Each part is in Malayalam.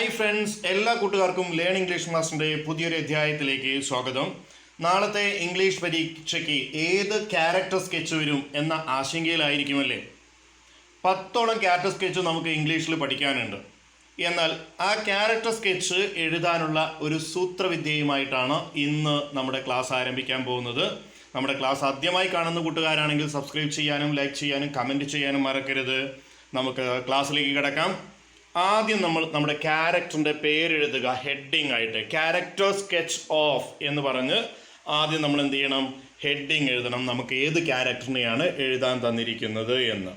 ഹായ് ഫ്രണ്ട്സ് എല്ലാ കൂട്ടുകാർക്കും ലേൺ ഇംഗ്ലീഷ് മാസ്റ്ററിന്റെ പുതിയൊരു അധ്യായത്തിലേക്ക് സ്വാഗതം. നാളത്തെ ഇംഗ്ലീഷ് പരീക്ഷയ്ക്ക് ഏത് ക്യാരക്ടർ സ്കെച്ച് വരും എന്ന ആശങ്കയിലായിരിക്കുമല്ലേ? പത്തോളം ക്യാരക്ടർ സ്കെച്ച് നമുക്ക് ഇംഗ്ലീഷിൽ പഠിക്കാനുണ്ട്. എന്നാൽ ആ ക്യാരക്ടർ സ്കെച്ച് എഴുതാനുള്ള ഒരു സൂത്രവിദ്യയുമായിട്ടാണ് ഇന്ന് നമ്മുടെ ക്ലാസ് ആരംഭിക്കാൻ പോകുന്നത്. നമ്മുടെ ക്ലാസ് ആദ്യമായി കാണുന്ന കൂട്ടുകാരാണെങ്കിൽ സബ്സ്ക്രൈബ് ചെയ്യാനും ലൈക്ക് ചെയ്യാനും കമന്റ് ചെയ്യാനും മറക്കരുത്. നമുക്ക് ക്ലാസ്സിലേക്ക് കിടക്കാം. ആദ്യം നമ്മൾ നമ്മുടെ ക്യാരക്ടറിന്റെ പേരെഴുതുക ഹെഡിങ് ആയിട്ട്. ക്യാരക്ടർ സ്കെച്ച് ഓഫ് എന്ന് പറഞ്ഞ് ആദ്യം നമ്മൾ എന്ത് ചെയ്യണം? ഹെഡിങ് എഴുതണം. നമുക്ക് ഏത് ക്യാരക്ടറിനെയാണ് എഴുതാൻ തന്നിരിക്കുന്നത് എന്ന്.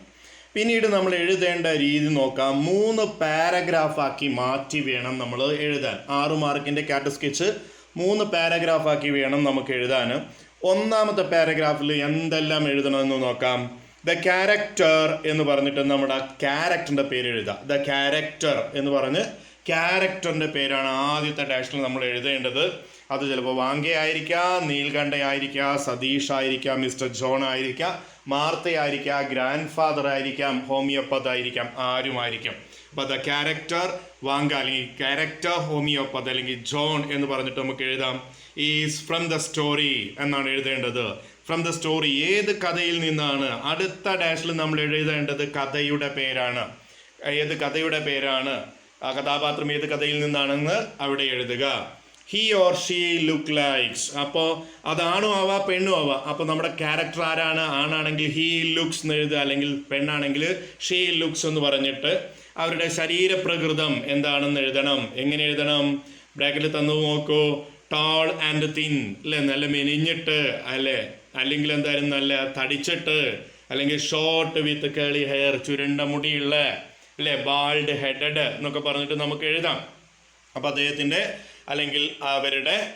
പിന്നീട് നമ്മൾ എഴുതേണ്ട രീതി നോക്കാം. മൂന്ന് പാരഗ്രാഫാക്കി മാറ്റി വേണം നമ്മൾ എഴുതാൻ. ആറു മാർക്കിന്റെ ക്യാരക്ടർ സ്കെച്ച് മൂന്ന് പാരഗ്രാഫാക്കി വേണം നമുക്ക് എഴുതാൻ. ഒന്നാമത്തെ പാരഗ്രാഫിൽ എന്തെല്ലാം എഴുതണമെന്ന് നോക്കാം. ദ ക്യാരക്ടർ എന്ന് പറഞ്ഞിട്ട് നമ്മുടെ ക്യാരക്ടറിന്റെ പേര് എഴുതുക ദ ക്യാരക്ടർ എന്ന് പറഞ്ഞ് ക്യാരക്ടറിന്റെ പേരാണ് ആദ്യത്തെ ഡാഷിൽ നമ്മൾ എഴുതേണ്ടത്. അത് ചിലപ്പോൾ വാങ്കയായിരിക്കാം ആയിരിക്കാം നീൽകണ്ഠ ആയിരിക്കാം സതീഷ് ആയിരിക്കാം മിസ്റ്റർ ജോൺ ആയിരിക്കാം മാർത്ത ആയിരിക്കാം ഗ്രാൻഡ് ഫാദർ ആയിരിക്കാം ഹോമിയോപ്പത് ആയിരിക്കാം ആരുമായിരിക്കും അപ്പോൾ ദ ക്യാരക്ടർ വാങ്ക അല്ലെങ്കിൽ ക്യാരക്ടർ ഹോമിയോപ്പത് അല്ലെങ്കിൽ ജോൺ എന്ന് പറഞ്ഞിട്ട് നമുക്ക് എഴുതാം. ഈസ് ഫ്രം ദ സ്റ്റോറി എന്നാണ് എഴുതേണ്ടത്. ഫ്രം ദ സ്റ്റോറി ഏത് കഥയിൽ നിന്നാണ് അടുത്ത ഡാഷിൽ നമ്മൾ എഴുതേണ്ടത് കഥയുടെ പേരാണ്? ഏത് കഥയുടെ പേരാണ്? ആ കഥാപാത്രം ഏത് കഥയിൽ നിന്നാണെന്ന് അവിടെ എഴുതുക. He or she look likes അപ്പോൾ അതാണോ ആവാ പെണ്ണും ആവാ അപ്പോൾ നമ്മുടെ ക്യാരക്ടർ ആരാണ്? ആണാണെങ്കിൽ ഹീ ലുക്സ് എന്ന് എഴുതുക. അല്ലെങ്കിൽ പെണ്ണാണെങ്കിൽ ഷീ ലുക്സ് എന്ന് പറഞ്ഞിട്ട് അവരുടെ ശരീരപ്രകൃതം എന്താണെന്ന് എഴുതണം. എങ്ങനെ എഴുതണം? ബ്രാക്കറ്റിൽ തന്നു നോക്കൂ. ടാൾ ആൻഡ് തിൻ അല്ലെ നല്ല മെനിഞ്ഞിട്ട് അല്ലേ? അല്ലെങ്കിൽ എന്തായാലും നല്ല തടിച്ചിട്ട് അല്ലെങ്കിൽ ഷോർട്ട് വിത്ത് കേളി ഹെയർ ചുരുണ്ട മുടിയുള്ള അല്ലേ? ബാൾഡ് ഹെഡഡ് എന്നൊക്കെ പറഞ്ഞിട്ട് നമുക്ക് എഴുതാം. അപ്പം അദ്ദേഹത്തിന്റെ അല്ലെങ്കിൽ അവരുടെ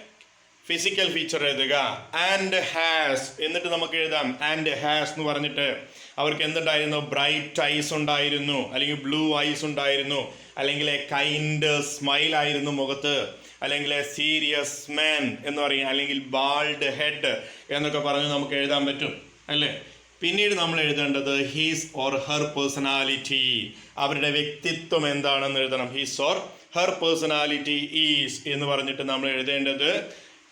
ഫിസിക്കൽ ഫീച്ചർ എഴുതുക. ആൻഡ് ഹാസ് എന്നിട്ട് നമുക്ക് എഴുതാം. ആൻഡ് ഹാസ് എന്ന് പറഞ്ഞിട്ട് അവർക്ക് എന്തുണ്ടായിരുന്നു? ബ്രൈറ്റ് ഐസ് ഉണ്ടായിരുന്നു. അല്ലെങ്കിൽ ബ്ലൂ ഐസ് ഉണ്ടായിരുന്നു. അല്ലെങ്കിൽ കൈൻഡ് സ്മൈൽ ആയിരുന്നു മുഖത്ത്. അല്ലെങ്കിൽ സീരിയസ് മാൻ എന്ന് പറയും അല്ലെങ്കിൽ ബാൾഡ് ഹെഡ് എന്നൊക്കെ പറഞ്ഞ് നമുക്ക് എഴുതാൻ പറ്റും അല്ലേ? പിന്നീട് നമ്മൾ എഴുതേണ്ടത് ഹീസ് ഓർ ഹെർ പേഴ്സണാലിറ്റി അവരുടെ വ്യക്തിത്വം എന്താണെന്ന് എഴുതണം. His or her personality is എന്ന് പറഞ്ഞിട്ട് നമ്മൾ എഴുതേണ്ടത്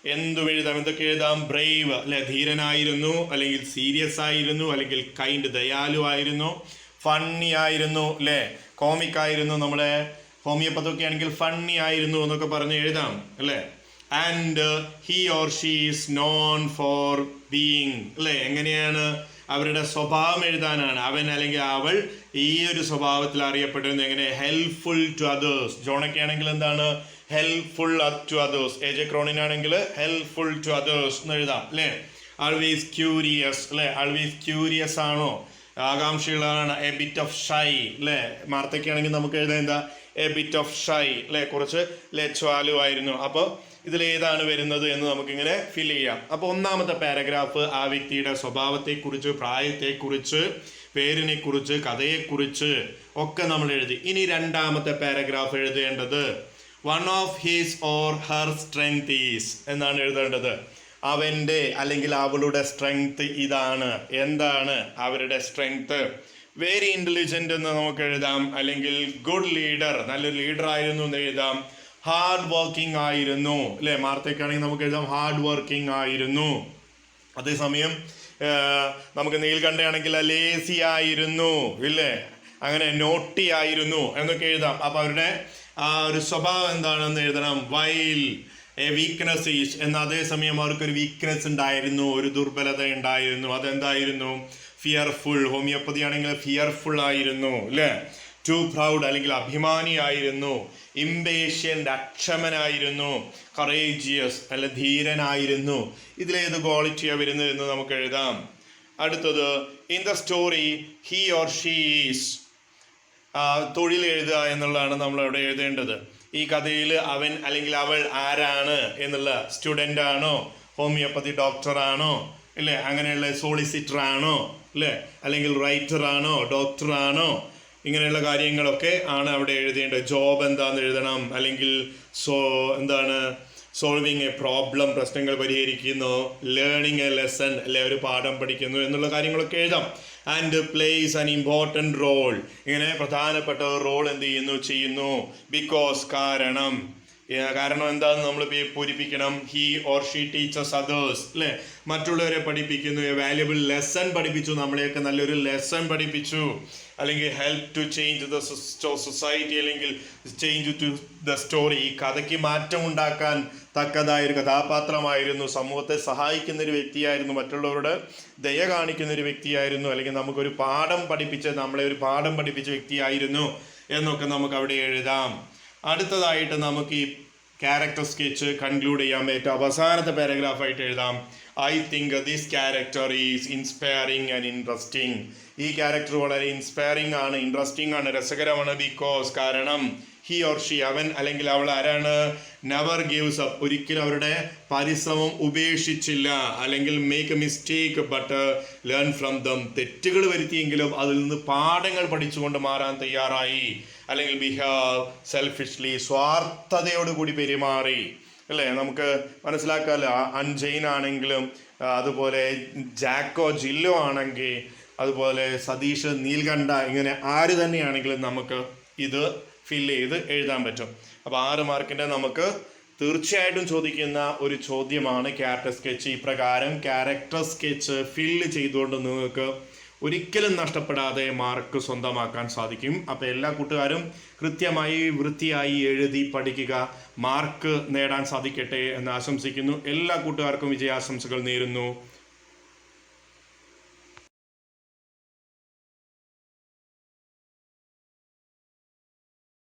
എന്തും എഴുതാം. എന്തൊക്കെ എഴുതാം? ബ്രേവ് അല്ലെ? ധീരനായിരുന്നു അല്ലെങ്കിൽ സീരിയസ് ആയിരുന്നു അല്ലെങ്കിൽ കൈൻഡ് ദയാലു ആയിരുന്നു ഫണ്ണി ആയിരുന്നു അല്ലേ? കോമിക് ആയിരുന്നു നമ്മുടെ ഹോമിയോപ്പതൊക്കെ ആണെങ്കിൽ ഫണ്ണി ആയിരുന്നു എന്നൊക്കെ പറഞ്ഞ് എഴുതാം അല്ലേ? And he or she is known for being അല്ലേ? എങ്ങനെയാണ് അവരുടെ സ്വഭാവം എഴുതാനാണ്? അവൻ അല്ലെങ്കിൽ അവൾ ഈ ഒരു സ്വഭാവത്തിൽ അറിയപ്പെടുന്നത് എങ്ങനെ? ഹെൽപ്ഫുൾ ടു അതേഴ്സ് ജോണൊക്കെ ആണെങ്കിൽ എന്താണ്? Helpful to others A J ക്രോണിനാണെങ്കിൽ helpful to others എന്ന് എഴുതാം അല്ലേ? ആൾവേസ് ക്യൂരിയസ് അല്ലേ? ആൾവേസ് ക്യൂരിയസ് ആണോ? ആകാംക്ഷയുള്ളതാണ് എ ബിറ്റ് ഓഫ് ഷൈ അല്ലേ? മാർത്തയ്ക്കാണെങ്കിൽ നമുക്ക് എഴുതാം എന്താ? എ ബിറ്റ് ഓഫ് ഷൈ അല്ലേ കുറച്ച് ലെച്ചാലു ആയിരുന്നു. അപ്പോൾ ഏതാണ് വരുന്നത് എന്ന് നമുക്കിങ്ങനെ ഫിൽ ചെയ്യാം. അപ്പോൾ ഒന്നാമത്തെ പാരഗ്രാഫ് ആ വ്യക്തിയുടെ സ്വഭാവത്തെക്കുറിച്ച് പ്രായത്തെക്കുറിച്ച് പേരിനെക്കുറിച്ച് കഥയെക്കുറിച്ച് ഒക്കെ നമ്മൾ എഴുതി. ഇനി രണ്ടാമത്തെ പാരഗ്രാഫ് എഴുതേണ്ടത് one of his or her strength is എന്നാണ് എഴുതേണ്ടത്. അവന്റെ അല്ലെങ്കിൽ അവളുടെ സ്ട്രെങ്ത് ഇതാണ്. എന്താണ് അവരുടെ സ്ട്രെങ്ത് വെരി ഇന്റലിജന്റ് എന്ന് നമുക്ക് എഴുതാം. അല്ലെങ്കിൽ ഗുഡ് ലീഡർ നല്ലൊരു ലീഡർ ആയിരുന്നു എന്ന് എഴുതാം. ഹാർഡ് വർക്കിംഗ് ആയിരുന്നു. അല്ലേ? മാർത്തേക്കാണെങ്കിൽ നമുക്ക് എഴുതാം ഹാർഡ് വർക്കിംഗ് ആയിരുന്നു. അതേസമയം നമുക്ക് നീൽകണ്ഠയാണെങ്കിൽ ലേസി ആയിരുന്നു. ഇല്ലേ? അങ്ങനെ നോട്ടി ആയിരുന്നു എന്നൊക്കെ എഴുതാം. അപ്പോൾ അവരുടെ ആ ഒരു സ്വഭാവം എന്താണെന്ന് എഴുതണം. വൈൽ എ വീക്ക്നെസ് ഈസ് എന്ന അതേസമയം അവർക്കൊരു വീക്ക്നെസ് ഉണ്ടായിരുന്നു. ഒരു ദുർബലത ഉണ്ടായിരുന്നു. അതെന്തായിരുന്നു? ഫിയർഫുൾ ഹോമിയോപ്പതി ആണെങ്കിൽ ഫിയർഫുൾ ആയിരുന്നു അല്ലേ ടു പ്രൗഡ് അല്ലെങ്കിൽ അഭിമാനിയായിരുന്നു ഇംപേഷ്യന്റ് അക്ഷമനായിരുന്നു കറേജിയസ് അല്ല ധീരനായിരുന്നു. ഇതിലേത് ക്വാളിറ്റിയാണ് വരുന്നത് എന്ന് നമുക്ക് എഴുതാം. അടുത്തത് in the story he or she's തൊഴിൽ എഴുതുക എന്നുള്ളതാണ് നമ്മൾ അവിടെ എഴുതേണ്ടത്. ഈ കഥയിൽ അവൻ അല്ലെങ്കിൽ അവൾ ആരാണ് എന്നുള്ള സ്റ്റുഡന്റ് ആണോ? ഹോമിയോപ്പതി ഡോക്ടർ ഇല്ലേ അങ്ങനെയുള്ള സോളിസിറ്ററാണോ? അല്ലേ? അല്ലെങ്കിൽ റൈറ്ററാണോ? ഡോക്ടറാണോ? ഇങ്ങനെയുള്ള കാര്യങ്ങളൊക്കെ ആണ് അവിടെ എഴുതേണ്ടത്. ജോബ് എന്താന്ന് എഴുതണം. അല്ലെങ്കിൽ സോ എന്താണ് സോൾവിങ് എ പ്രോബ്ലം പ്രശ്നങ്ങൾ പരിഹരിക്കുന്നു. ലേണിങ് എ ലെസൺ അല്ലെ? ഒരു പാഠം പഠിക്കുന്നു എന്നുള്ള കാര്യങ്ങളൊക്കെ എഴുതാം. And plays an important role ഇങ്ങനെ പ്രധാനപ്പെട്ട റോൾ എന്ത് ചെയ്യുന്നു? ചെയ്യുന്നു. ബിക്കോസ് കാരണം. കാരണം എന്താന്ന് നമ്മൾ പൂരിപ്പിക്കണം. He or she teaches others അല്ലേ മറ്റുള്ളവരെ പഠിപ്പിക്കുന്നു. എ വാല്യുബിൾ ലെസൺ പഠിപ്പിച്ചു. നമ്മളെയൊക്കെ നല്ലൊരു ലെസൺ പഠിപ്പിച്ചു. അല്ലെങ്കിൽ help to change the society അല്ലെങ്കിൽ ചേഞ്ച് ടു ദ സ്റ്റോറി ഈ കഥയ്ക്ക് മാറ്റം ഉണ്ടാക്കാൻ തക്കതായ ഒരു കഥാപാത്രമായിരുന്നു. സമൂഹത്തെ സഹായിക്കുന്ന ഒരു വ്യക്തിയായിരുന്നു. മറ്റുള്ളവരോട് ദയ കാണിക്കുന്ന ഒരു വ്യക്തിയായിരുന്നു. അല്ലെങ്കിൽ നമുക്കൊരു പാഠം പഠിപ്പിച്ച നമ്മളെ ഒരു പാഠം പഠിപ്പിച്ച വ്യക്തിയായിരുന്നു എന്നൊക്കെ നമുക്ക് അവിടെ എഴുതാം. അടുത്തതായിട്ട് നമുക്ക് ഈ ക്യാരക്ടർ സ്കെച്ച് കൺക്ലൂഡ് ചെയ്യാൻ പറ്റും അവസാനത്തെ പാരഗ്രാഫായിട്ട് എഴുതാം. I think this character is inspiring and interesting ഈ ക്യാരക്ടർ വളരെ ഇൻസ്പയറിംഗ് ആണ്. ഇൻട്രസ്റ്റിംഗ് ആണ് രസകരമാണ്. ബിക്കോസ് കാരണം ഹി ഓർ ഷി അവൻ അല്ലെങ്കിൽ അവൾ ആരാണ്? നെവർ ഗീവ്സ് അപ്പ് ഒരിക്കലും അവരുടെ പരിശ്രമം ഉപേക്ഷിച്ചില്ല. അല്ലെങ്കിൽ make a mistake but learn from them തെറ്റുകൾ വരുത്തിയെങ്കിലും അതിൽ നിന്ന് പാഠങ്ങൾ പഠിച്ചുകൊണ്ട് മാറാൻ തയ്യാറായി. അല്ലെങ്കിൽ ബിഹേവ് സെൽഫിഷ്ലി സ്വാർത്ഥതയോടുകൂടി പെരുമാറി. അല്ലേ? നമുക്ക് മനസ്സിലാക്കാമല്ലോ അൺജെയിൻ ആണെങ്കിലും അതുപോലെ ജാക്കോ ജില്ലോ ആണെങ്കിൽ അതുപോലെ സതീഷ് നീൽകണ്ഠ ഇങ്ങനെ ആര് തന്നെയാണെങ്കിലും നമുക്ക് ഇത് ഫില്ല് ചെയ്ത് എഴുതാൻ പറ്റും. അപ്പോൾ ആറ് മാർക്കിന്റെ നമുക്ക് തീർച്ചയായിട്ടും ചോദിക്കുന്ന ഒരു ചോദ്യമാണ് ക്യാരക്ടർ സ്കെച്ച് ഇപ്രകാരം ക്യാരക്ടർ സ്കെച്ച് ഫില്ല് ചെയ്തുകൊണ്ട് നിങ്ങൾക്ക് ഒരിക്കലും നഷ്ടപ്പെടാതെ മാർക്ക് സ്വന്തമാക്കാൻ സാധിക്കും. അപ്പോൾ എല്ലാ കൂട്ടുകാരും കൃത്യമായി വൃത്തിയായി എഴുതി പഠിക്കുക. മാർക്ക് നേടാൻ സാധിക്കട്ടെ എന്ന് ആശംസിക്കുന്നു. എല്ലാ കൂട്ടുകാർക്കും വിജയാശംസകൾ നേരുന്നു.